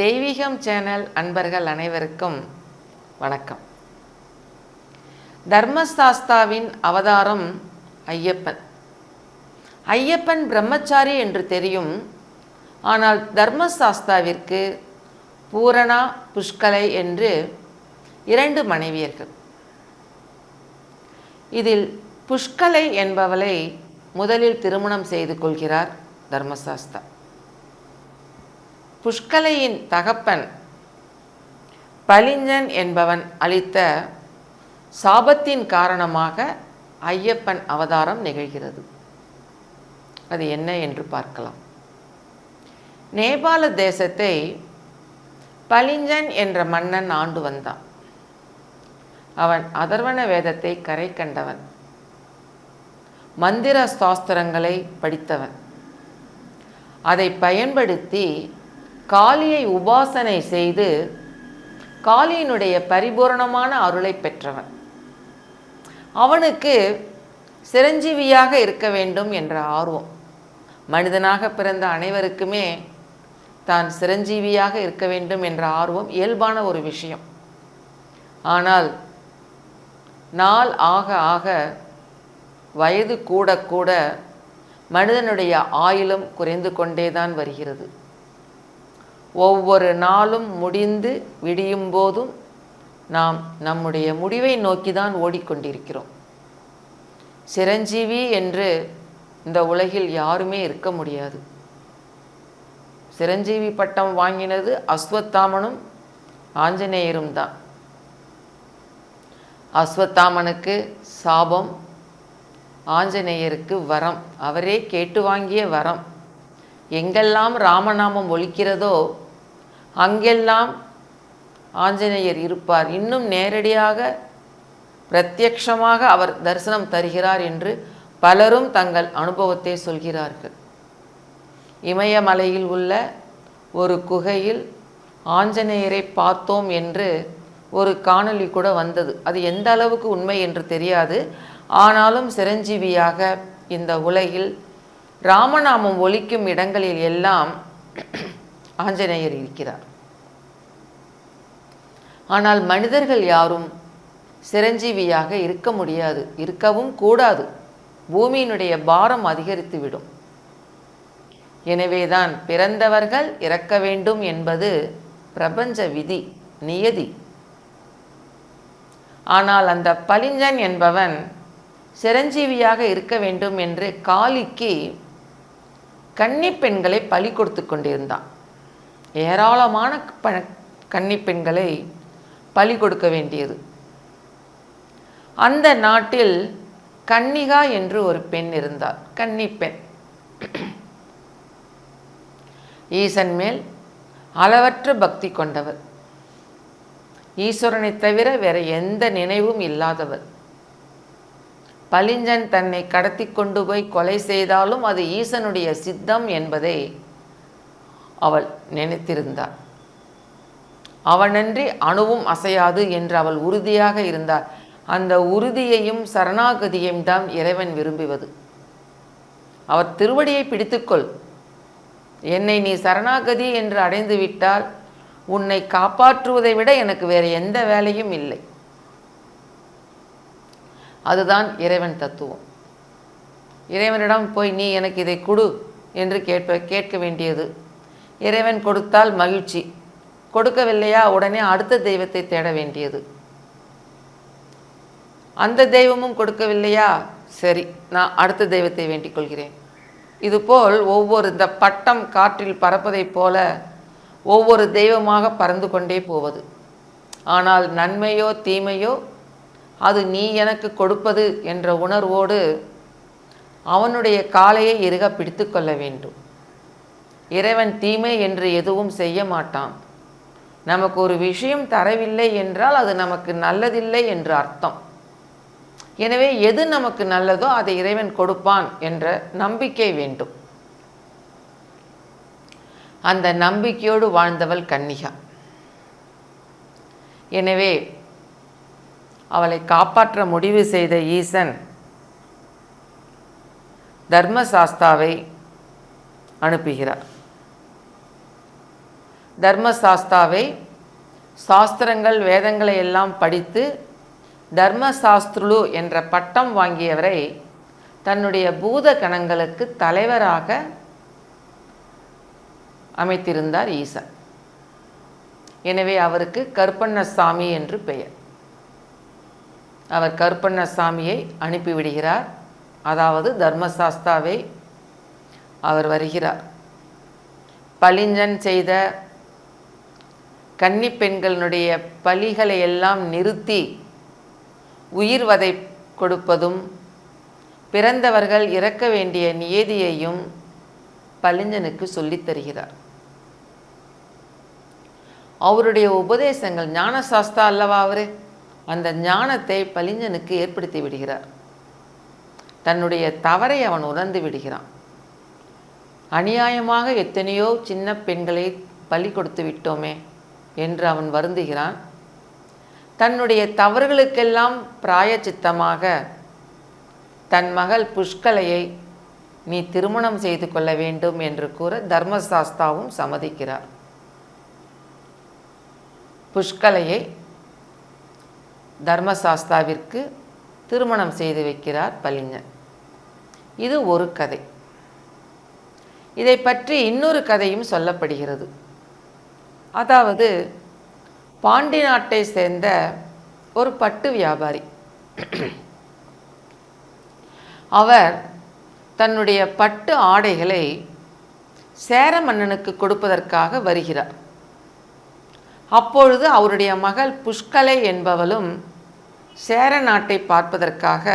தெய்வீகம் channel அன்பர்கள் அனைவருக்கும் வணக்கம். தர்மசாஸ்தாவின் அவதாரம் ஐயப்பன். ஐயப்பன் பிரம்மச்சாரி என்று தெரியும். ஆனால் தர்மசாஸ்தாவிற்கு பூரணா புஷ்கலை என்று இரண்டு மனைவியர்கள். இதில் புஷ்கலை என்பவளை முதலில் திருமணம் செய்து கொள்கிறார் தர்மசாஸ்தா. புஷ்கலையின் தகப்பன். பலிஞ்சன் என்பவன் அளித்த சாபத்தின் காரணமாக ஐயப்பன் அவதாரம் நிகழ்கிறது. அது என்ன என்று பார்க்கலாம். நேபாள தேசத்தை பலிஞ்சன் என்ற மன்னன் ஆண்டு வந்தான். அவன் அதர்வன வேதத்தை கரை கண்டவன். மந்திர சாஸ்திரங்களை படித்தவன். அதை பயன்படுத்தி காளியை உபாசனை செய்து காளியினுடைய பரிபூரணமான அருளை பெற்றவன். அவனுக்கு சிரஞ்சீவியாக இருக்க வேண்டும் என்ற ஆர்வம். மனிதனாக பிறந்த அனைவருக்குமே தான் சிரஞ்சீவியாக இருக்க வேண்டும் என்ற ஆர்வம் இயல்பான ஒரு விஷயம். ஆனால் நாள் ஆக ஆக வயது கூட கூட மனிதனுடைய ஆயுளும் குறைந்து கொண்டே தான் வருகிறது. ஒவ்வொரு நாளும் முடிந்து விடியும் போதும் நாம் நம்முடைய முடிவை நோக்கி தான் ஓடிக்கொண்டிருக்கிறோம். சிரஞ்சீவி என்று இந்த உலகில் யாருமே இருக்க முடியாது. சிரஞ்சீவி பட்டம் வாங்கினது அஸ்வத்தாமனும் ஆஞ்சநேயரும் தான். அஸ்வத்தாமனுக்கு சாபம் ஆஞ்சநேயருக்கு வரம் அவரே கேட்டு வாங்கிய வரம். எங்கெல்லாம் ராமநாமம் ஒலிக்கிறதோ அங்கெல்லாம் ஆஞ்சநேயர் இருப்பார். இன்னும் நேரடியாக பிரத்யக்ஷமாக அவர் தரிசனம் தருகிறார் என்று பலரும் தங்கள் அனுபவத்தை சொல்கிறார்கள். இமயமலையில் உள்ள ஒரு குகையில் ஆஞ்சநேயரை பார்த்தோம் என்று ஒரு காணொளி கூட வந்தது. அது எந்த அளவுக்கு உண்மை என்று தெரியாது. ஆனாலும் சிரஞ்சீவியாக இந்த உலகில் ராமநாமம் ஒலிக்கும் இடங்களில் எல்லாம் ஆஞ்சநேயர் இருக்கிறார். ஆனால் மனிதர்கள் யாரும் சிரஞ்சீவியாக இருக்க முடியாது இருக்கவும் கூடாது. பூமியினுடைய பாரம் அதிகரித்துவிடும். எனவேதான் பிறந்தவர்கள் இறக்க வேண்டும் என்பது பிரபஞ்ச விதி நியதி. ஆனால் அந்த பலிஞ்சன் என்பவன் சிரஞ்சீவியாக இருக்க வேண்டும் என்று காளிக்கு கன்னி பெண்களை பலி கொடுத்து கொண்டிருந்தான். ஏராளமான ப கன்னி பெண்களை பலி கொடுக்க வேண்டியது. அந்த நாட்டில் கன்னிகா என்று ஒரு பெண் இருந்தார் கன்னி பெண் ஈசன் மேல் அளவற்ற பக்தி கொண்டவர். ஈஸ்வரனை தவிர வேற எந்த நினைவும் இல்லாதவர். பலிஞ்சன் தன்னை கடத்தி கொண்டு போய் கொலை செய்தாலும் அது ஈசனுடைய சித்தம் என்பதை அவள் நினைத்திருந்தாள். அவனன்றி அணுவும் அசையாது என்று அவள் உறுதியாக இருந்தார் அந்த உறுதியையும் சரணாகதியையும் தான் இறைவன் விரும்புவது. அவர் திருவடியை பிடித்துக்கொள். என்னை நீ சரணாகதி என்று அடைந்து விட்டால் உன்னை காப்பாற்றுவதை விட எனக்கு வேறு எந்த வேலையும் இல்லை. அதுதான் இறைவன் தத்துவம். இறைவனிடம் போய் நீ எனக்கு இதை கொடு என்று கேட்ப கேட்க வேண்டியது. இறைவன் கொடுத்தால் மகிழ்ச்சி. கொடுக்கவில்லையா உடனே அடுத்த தெய்வத்தை தேட வேண்டியது. அந்த தெய்வமும் கொடுக்கவில்லையா? சரி நான் அடுத்த தெய்வத்தை வேண்டிக் கொள்கிறேன். இதுபோல் ஒவ்வொரு இந்த பட்டம் காற்றில் பறப்பதைப் போல ஒவ்வொரு தெய்வமாக பறந்து கொண்டே போவது. ஆனால் நன்மையோ தீமையோ அது நீ எனக்கு கொடுப்பது என்ற உணர்வோடு அவனுடைய காலையை இறுக பிடித்து கொள்ள வேண்டும். இறைவன் தீமை என்று எதுவும் செய்ய மாட்டான். நமக்கு ஒரு விஷயம் தரவில்லை என்றால் அது நமக்கு நல்லதில்லை என்று அர்த்தம். எனவே எது நமக்கு நல்லதோ அதை இறைவன் கொடுப்பான் என்ற நம்பிக்கை வேண்டும். அந்த நம்பிக்கையோடு வாழ்ந்தவள் கன்னிகா. எனவே அவளை காப்பாற்ற முடிவு செய்த ஈசன் தர்மசாஸ்தாவை அனுப்புகிறார். தர்மசாஸ்தாவை சாஸ்திரங்கள் வேதங்களை எல்லாம் படித்து தர்மசாஸ்திருலு என்ற பட்டம் வாங்கியவரை தன்னுடைய பூத கணங்களுக்கு தலைவராக அமைத்திருந்தார் ஈசன். எனவே அவருக்கு கருப்பண்ணசாமி என்று பெயர். அவர் கருப்பண்ணசாமியை அனுப்பிவிடுகிறார். அதாவது தர்மசாஸ்தாவை அவர் வருகிறார். பளிஞ்சன் செய்த கன்னி பெண்களினுடைய பலிகளை எல்லாம் நிறுத்தி உயிர் வதை கொடுப்பதும் பிறந்தவர்கள் இறக்க வேண்டிய நியதியையும் பளிஞ்சனுக்கு சொல்லித் தருகிறார். அவருடைய உபதேசங்கள் ஞானசாஸ்தா அல்லவா அவரு? அந்த ஞானத்தை பளிஞ்சனுக்கு ஏற்படுத்தி விடுகிறார். தன்னுடைய தவறை அவன் உணர்ந்து விடுகிறான். அநியாயமாக எத்தனையோ சின்ன பெண்களை பலி கொடுத்து விட்டோமே என்று அவன் வருந்துகிறான். தன்னுடைய தவறுகளுக்கெல்லாம் பிராயச்சித்தமாக தன் மகள் புஷ்கலையை நீ திருமணம் செய்து கொள்ள வேண்டும் என்று கூற தர்மசாஸ்தாவும் சம்மதிக்கிறார். புஷ்கலையை தர்மசாஸ்தாவிற்கு திருமணம் செய்து வைக்கிறார் பளிங்கன் இது ஒரு கதை. இதை பற்றி இன்னொரு கதையும் சொல்லப்படுகிறது. அதாவது பாண்டி நாட்டை சேர்ந்த ஒரு பட்டு வியாபாரி. அவர் தன்னுடைய பட்டு ஆடைகளை சேர மன்னனுக்கு கொடுப்பதற்காக வருகிறார். அப்பொழுது அவருடைய மகள் புஷ்கலை என்பவளும் சேர நாட்டை பார்ப்பதற்காக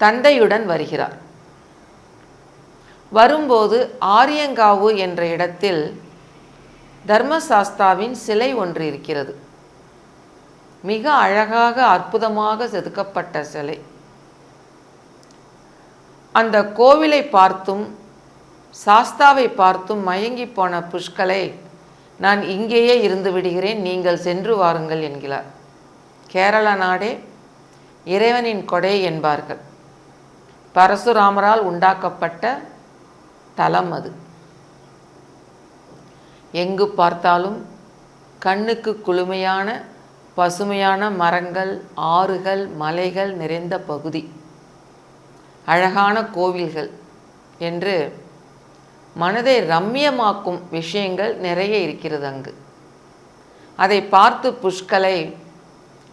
தந்தையுடன் வருகிறார். வரும்போது ஆரியங்காவு என்ற இடத்தில் தர்மசாஸ்தாவின் சிலை ஒன்று இருக்கிறது. மிக அழகாக அற்புதமாக செதுக்கப்பட்ட சிலை. அந்த கோவிலை பார்த்தும் சாஸ்தாவை பார்த்தும் மயங்கி போன புஷ்கலை நான் இங்கேயே இருந்து விடுகிறேன் நீங்கள் சென்று வாருங்கள் என்கிறார். கேரள நாடே இறைவனின் கொடை என்பார்கள். பரசுராமரால் உண்டாக்கப்பட்ட தலம் அது. எங்கு பார்த்தாலும் கண்ணுக்கு குளுமையான பசுமையான மரங்கள் ஆறுகள் மலைகள் நிறைந்த பகுதி. அழகான கோவில்கள் என்று மனதை ரம்மியமாக்கும் விஷயங்கள் நிறைய இருக்கிறது அங்கு. அதை பார்த்து புஷ்கலை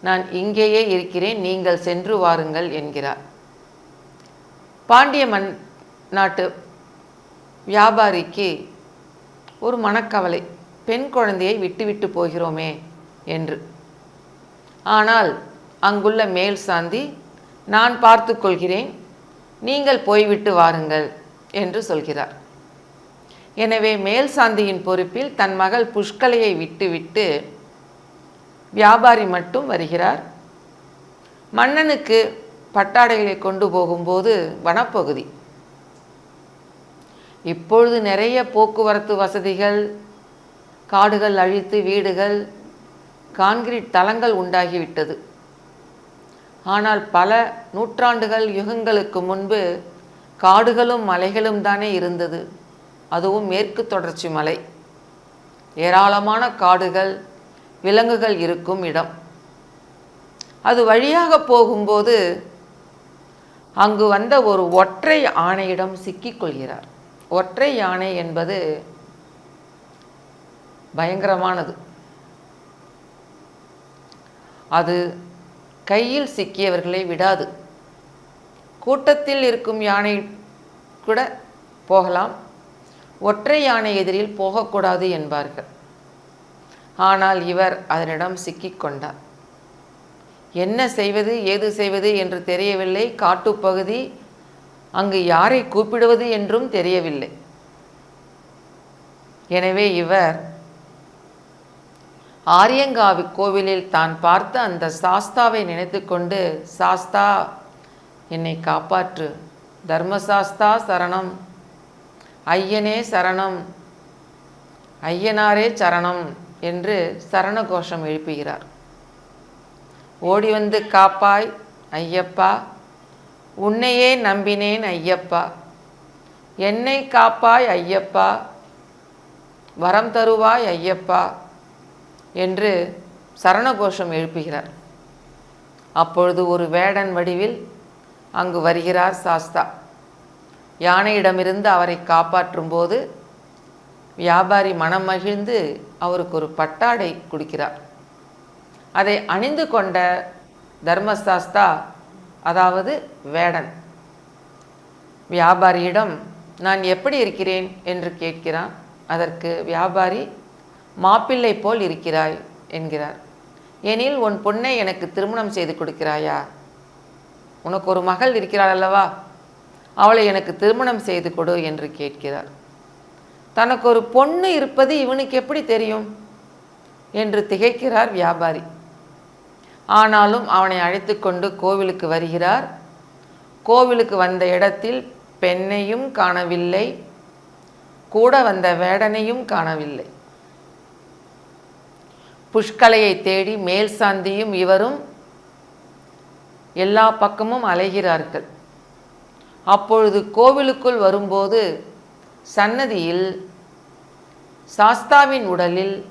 நான் இங்கேயே இருக்கிறேன் நீங்கள் சென்று வாருங்கள் என்கிறார். பாண்டிய மண் நாட்டு வியாபாரிக்கு ஒரு மனக்கவலை. பெண் குழந்தையை விட்டுவிட்டு போகிறோமே என்று. ஆனால் அங்குள்ள மேல் சாந்தி நான் பார்த்து கொள்கிறேன் நீங்கள் போய்விட்டு வாருங்கள் என்று சொல்கிறார். எனவே மேல் சாந்தியின் பொறுப்பில் தன் மகள் புஷ்கலையை விட்டுவிட்டு வியாபாரி மட்டும் வருகிறார். மன்னனுக்கு பட்டாடைகளை கொண்டு போகும்போது வனப்பகுதி. இப்பொழுது நிறைய போக்குவரத்து வசதிகள் காடுகள் அழித்து வீடுகள் கான்கிரீட் தளங்கள் உண்டாகிவிட்டது. ஆனால் பல நூற்றாண்டுகள் யுகங்களுக்கு முன்பு காடுகளும் மலைகளும் தானே இருந்தது. அதுவும் மேற்கு தொடர்ச்சி மலை. ஏராளமான காடுகள் விலங்குகள் இருக்கும் இடம். அது வழியாக போகும்போது அங்கு வந்த ஒரு ஒற்றை ஆணையிடம் சிக்கிக்கொள்கிறார். ஒற்றை யானை என்பது பயங்கரமானது. அது கையில் சிக்கியவர்களை விடாது. கூட்டத்தில் இருக்கும் யானை கூட போகலாம். ஒற்றை யானை எதிரில் போகக்கூடாது என்பார்கள். ஆனால் இவர் அதனிடம் சிக்கிக்கொண்டார். என்ன செய்வது ஏது செய்வது என்று தெரியவில்லை. காட்டுப்பகுதி அங்கு யாரை கூப்பிடுவது என்றும் தெரியவில்லை. எனவே இவர் ஆரியங்காவி கோவிலில் தான் பார்த்த அந்த சாஸ்தாவை நினைத்து கொண்டு சாஸ்தா என்னை காப்பாற்று. தர்மசாஸ்தா சரணம். ஐயனே சரணம். ஐயனாரே சரணம். என்று சரண கோஷம் எழுப்புகிறார். ஓடி வந்து காப்பாய் ஐயப்பா. உன்னையே நம்பினேன் ஐயப்பா. என்னை காப்பாய் ஐயப்பா. வரம் தருவாய் ஐயப்பா என்று சரணகோஷம் எழுப்புகிறார். அப்பொழுது ஒரு வேடன் வடிவில் அங்கு வருகிறார் சாஸ்தா. யானையிடமிருந்து அவரை காப்பாற்றும் போது வியாபாரி மனம் மகிழ்ந்து அவருக்கு ஒரு பட்டாடை கொடுக்கிறார். அதை அணிந்து கொண்ட தர்மசாஸ்தா அதாவது வேடன் வியாபாரியிடம் நான் எப்படி இருக்கிறேன்? என்று கேட்கிறான். அதற்கு வியாபாரி மாப்பிள்ளை போல் இருக்கிறாய் என்கிறார். எனில் உன் பொண்ணை எனக்கு திருமணம் செய்து கொடுக்கிறாயா? உனக்கு ஒரு மகள் இருக்கிறாள் அல்லவா? அவளை எனக்கு திருமணம் செய்து கொடு என்று கேட்கிறார். தனக்கு ஒரு பொண்ணு இருப்பது இவனுக்கு எப்படி தெரியும்? என்று திகைக்கிறார் வியாபாரி. ஆனாலும் அவனை அழைத்து கொண்டு கோவிலுக்கு வருகிறார். கோவிலுக்கு வந்த இடத்தில் பெண்ணையும் காணவில்லை. கூட வந்த வேடனையும் காணவில்லை. புஷ்கலையை தேடி மேல் சாந்தியும் இவரும் எல்லா பக்கமும் அலைகிறார்கள். அப்பொழுது கோவிலுக்குள் வரும்போது சன்னதியில் சாஸ்தாவின் உடலில்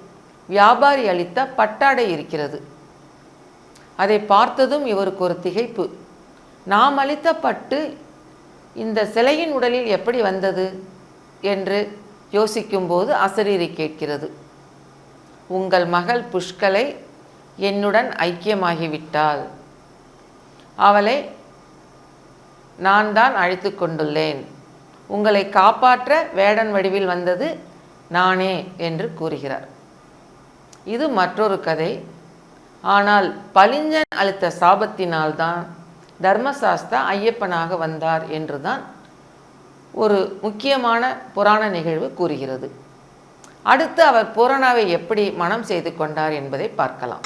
வியாபாரி அளித்த பட்டாடை இருக்கிறது. அதை பார்த்ததும் இவருக்கு ஒரு திகைப்பு. நாம் அளித்த பட்டு இந்த சிலையின் உடலில் எப்படி வந்தது? என்று யோசிக்கும்போது அசரீரி கேட்கிறது. உங்கள் மகள் புஷ்கலை என்னுடன் ஐக்கியமாகிவிட்டாள். அவளை நான் தான் அழைத்து கொண்டுள்ளேன். உங்களை காப்பாற்ற வேடன் வடிவில் வந்தது நானே என்று கூறுகிறார். இது மற்றொரு கதை. ஆனால் பளிஞ்சன் அளித்த சாபத்தினால்தான் தர்மசாஸ்தா ஐயப்பனாக வந்தார் என்றுதான் ஒரு முக்கியமான புராண நிகழ்வு கூறுகிறது. அடுத்து அவர் பூரணாவை எப்படி மனம் செய்து கொண்டார் என்பதை பார்க்கலாம்.